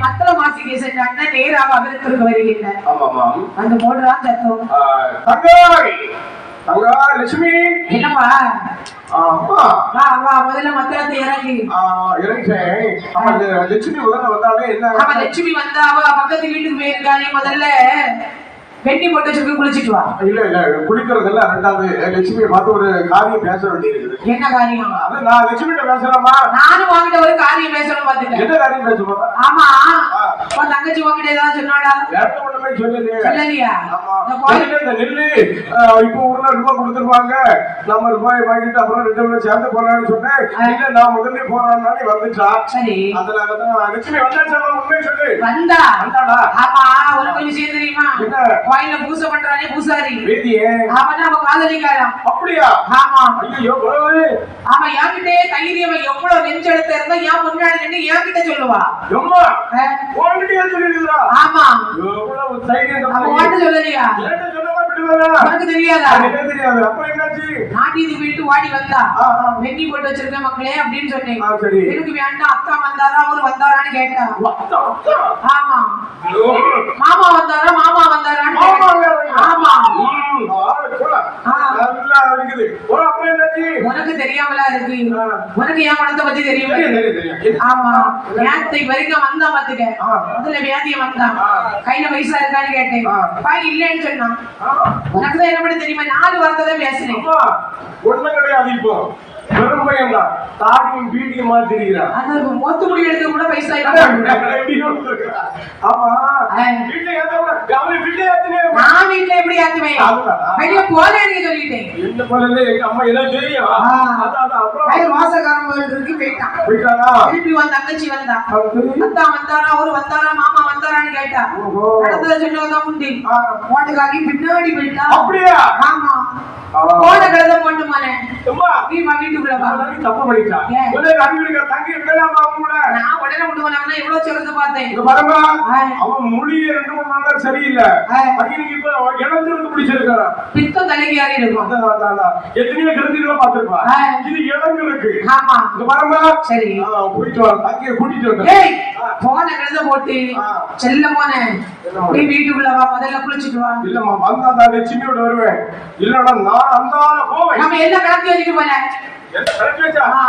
மத்தள சென்ற அண்ணன் நேராக அகலத்திற்கு வருகின்றார் ஆமாமா அந்த தங்காய்! தங்கா லட்சுமி! என்னப்பா ஆமா. வா வா முதல்ல மத்தளத்தை இறங்கி. இறங்கிட்டேன் ஆமா லட்சுமி முதல்ல வந்தாலே என்ன? லட்சுமி வந்தா அவ பக்கத்து வீட்டுக்கு போயிருக்கானே முதல்ல. வெட்டி போட்டு வச்சுட்டு குளிச்சிட்டு வா. இல்ல இல்ல குளிக்கிறதுல ரெண்டாவது லட்சுமியை பார்த்து ஒரு காரியம் பேச வேண்டியிருக்குது. என்ன காரியம்? அது நான் லட்சுமிகிட்ட பேசுறேமா நானும் வாங்கிட்ட ஒரு காரியம் பேசணும் பாத்துக்க என்ன காரியம் பேச போறேன்? ஆமா. உன் தங்கச்சி உங்ககிட்ட ஏதாவது சொன்னாடா ஒண்ணுமே சொல்லலையே சொல்லலையா? ஆமா. நெல்லு. இப்போ ஒரு நாள் ரூபாய் கொடுத்துருவாங்க. நம்ம ரூபாய் வாங்கிட்டு அப்புறம் ரெண்டு பேரும் சேர்ந்து போறான்னு சொன்னேன். இல்ல நான் முதல்ல போறான்னு வந்துச்சா சரி. அதனாலதான் லட்சுமி வந்தாச்சா உண்மையை சொல்லு. வந்தா? வந்தாடா ஆமா ஒரு கொஞ்சம் விஷயம் தெரியுமா? என்ன? கோயில்ல பூசை பண்றானே பூசாரி. வேதியே. அவன் அவ காதலிக்காராம். அப்படியா? ஆமா. ஐயோ அவன் என்கிட்டே தைரியம் எவ்வளவு நெஞ்செடுத்து இருந்தா ஏன் முன்னாடி நின்று என்கிட்ட சொல்லுவா. எம்மா உன்கிட்டயே ஆமா. எவ்வளவு ஓட்ட சொல்லலையா? உனக்கு தெரியாதா? எனக்கு தெரியாது? அப்ப என்னாச்சு? நாட்டியது போயிட்டு வாடி வந்தா. வெண்ணி போட்டு வச்சிருக்கேன் மக்களே அப்படின்னு சொன்னேன். எனக்கு வேண்டாம்? அக்கா வந்தாரா? அவரு வந்தாரான்னு கேட்டா. ஆமா. மாமா வந்தாரா? மாமா வந்தாரான்னு ஆமா, கேட்டா. ஆமா. ஆமா ம், ஆளு போல. ஆ. நல்லா இருக்குது. உனக்கு தெரியாமலா இருக்கு. உனக்கு என் குணத்தை பத்தி தெரியும்? ஆமா நேத்தை வரைக்கும் வந்தான் பாத்துக்க. முதல்ல வியாதிய வந்தான். கையில பைசா இருக்கான்னு கேட்டேன். பாய் இல்லைன்னு சொன்னான். உனக்கு தான் என்ன பண்ண தெரியுமா நாலு வார்த்தை தான் பேசினேன் கிடையாது இப்போ வெறும். தாடியும் பீடியும் திரிகிறான். அது மொத்த முடி எடுத்து கூட பைசா. ஆமா. வீட்டுல ஏத்தவன, வீட்டுல ஏத்தினே அதுதானா? வெளிய போதேன்னு சொல்லிட்டேன் என்ன எங்க அம்மா என்ன தெரியும் அப்புறம்? கோயில் இருக்கு போயிட்டான். போயிட்டாரா? திருப்பி தங்கச்சி வந்தா வந்தாரா அவரு வந்தாரா மாமா வந்தாரான்னு கேட்டா. ஓஹோ. நடந்ததை சொன்னதான் உண்டு. ஓட்டுக்காகி பின்னாடி போயிட்டா. அப்படியா? ஆமா. போன கழுத போட்டு மானே அம்மா, நீ வீட்டுக்குள்ள தப்பு பண்ணிட்டான். உடனே அறிவிக்கிற தங்கி விடலாமா அவங்க கூட? நான் உடனே கொண்டு போனாங்கன்னா எவ்வளவு சிறந்து பார்த்தேன் இங்க பாருங்க. அவன் மொழியே ரெண்டு மூணு நாளா சரியில்லை. பையனுக்கு இப்ப இளஞ்சிருந்து பிடிச்சிருக்கான் பித்தம் தலைக்கு ஏறி இருக்கும். எத்தனையோ கிருத்திகளை பார்த்திருப்பா. இது இளஞ்சிருக்கு. ஆமா இங்க பாருங்க, சரி போயிட்டு வர தங்கியை கூட்டிட்டு வந்தேன். போன கழுத போட்டு. செல்ல போன? நீ வீட்டுக்குள்ள வா முதல்ல குளிச்சுட்டு வா இல்லம்மா, வந்தா நான் லட்சுமியோட வருவேன். இல்லைன்னா நான் அந்தால போவேன். நம்ம எல்லாம் கலத்தி வச்சுட்டு போனேன்?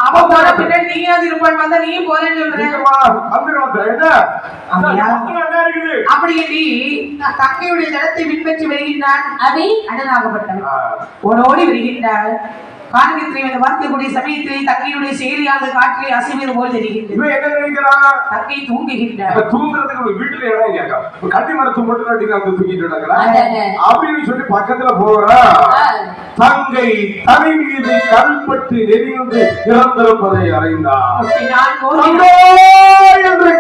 அவ போன பின்னாடி இருப்பான் வந்தா போறேன்னு சொல்றேன்? அப்படியா? நீ தங்கையுடைய ஜலத்தை பின்பற்றி வருகின்றான் அதை அண்ணனாகப்பட்டவன் ஆ. ஓடோடி வருகின்றாள் காரணத்தில் இந்த பார்க்கக்கூடிய சமயத்தில் தங்கையுடைய செயலியானது காற்றிலே அசைவது போல் தெரிகின்றது. என்ன நினைக்கிறான்? தங்கை தூங்குகின்றாள் இப்ப தூங்குறதுக்கு ஒரு வீட்டுல இடம் இல்லையாக்கா ஒரு கட்டி மரத்து மட்டும் கட்டி நான் தூக்கிட்டு கிடக்குறேன் அதானே. அப்படின்னு சொல்லி பக்கத்துல போறா. தங்கை தலை மீது கல்பட்டு நெறிந்து இறந்திருப்பதை அறிந்தார் என்று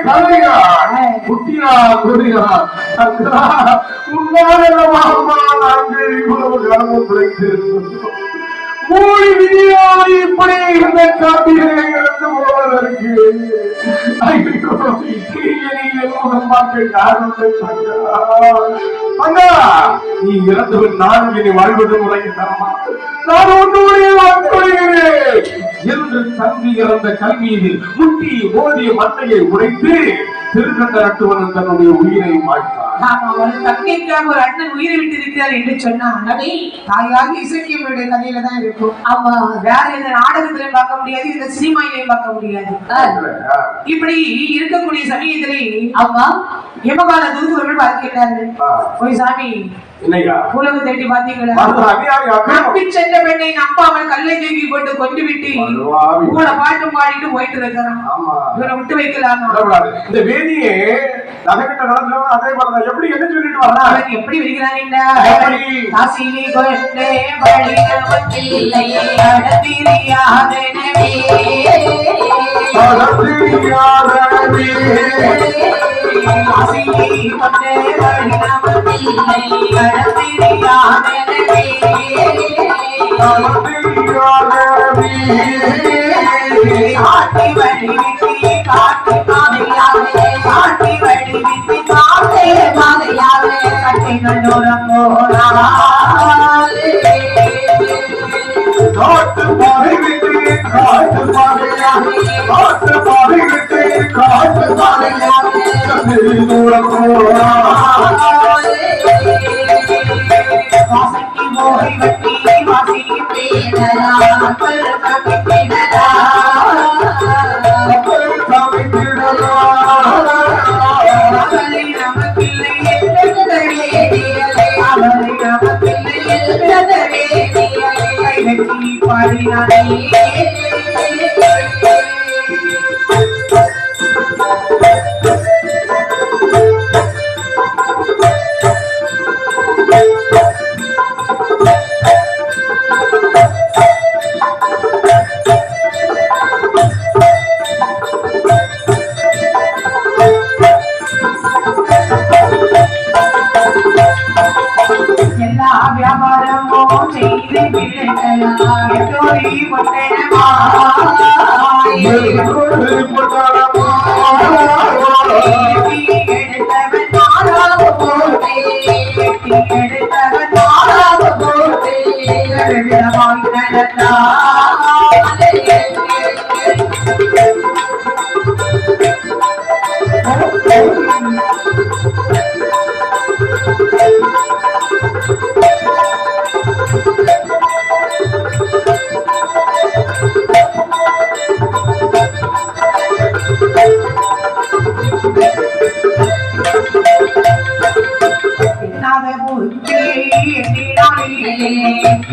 குட்டியா கூறினார் தங்கா உன்னாலமா நாங்கள் இவ்வளவு காலமும் பிழைத்திருந்தோம் மூடி விதியாய் இப்படி இருந்த காட்டிலே இருந்து போவதற்கு நீ இறந்தவன் நான் இனி வாழ்வது முறையிட்டம்மா நான் உன்னுடைய வாழ்க்கையிலே என்று இறந்த கல்வியில் முட்டி மோதிய மட்டையை உடைத்து திருக்கண்ட நட்டுவன் தன்னுடைய உயிரை மாய்த்தார். ஒரு தங்கைக்காக ஒரு அண்ணன் உயிரை விட்டு இருக்கிறார் என்று சொன்னான் அதை தாயாக இசைக்கியவருடைய கதையில தான் இருக்கும். ஆமா. வேற இந்த நாடகத்திலையும் பார்க்க முடியாது இந்த சினிமாயிலையும் பார்க்க முடியாது. இப்படி இருக்கக்கூடிய சமயத்திலே ஆமா. யமகால தூதுவர்கள் பார்க்கிறார்கள். போய் சாமி உலகம் தேடி பாத்தீங்களா. நம்பி சென்ற பெண்ணை நம்பாமல் கல்லை தூக்கி போட்டு கொண்டு விட்டு. உங்களை பாடிட்டு போயிட்டு இருக்கிறான் ஆமா. இவரை விட்டு வைக்கலாமா. இந்த வேதியே நகைக்கிட்ட நடந்தவங்க அதே போலதான். எப்படி என்ன சொல்லிட்டு வரா எப்படி வருகிறான் எப்படி? காசினி கொண்டே அடத்திரியாதனவே அடத்திரியாதனவே காட்டி வழி பாடினாரே எல்லா வியாபாரமும் செய்து எடுத்தவன் போட்டே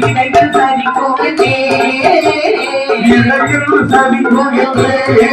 இடையில் சரி கோவிலே இடையில் சரி கோவிலே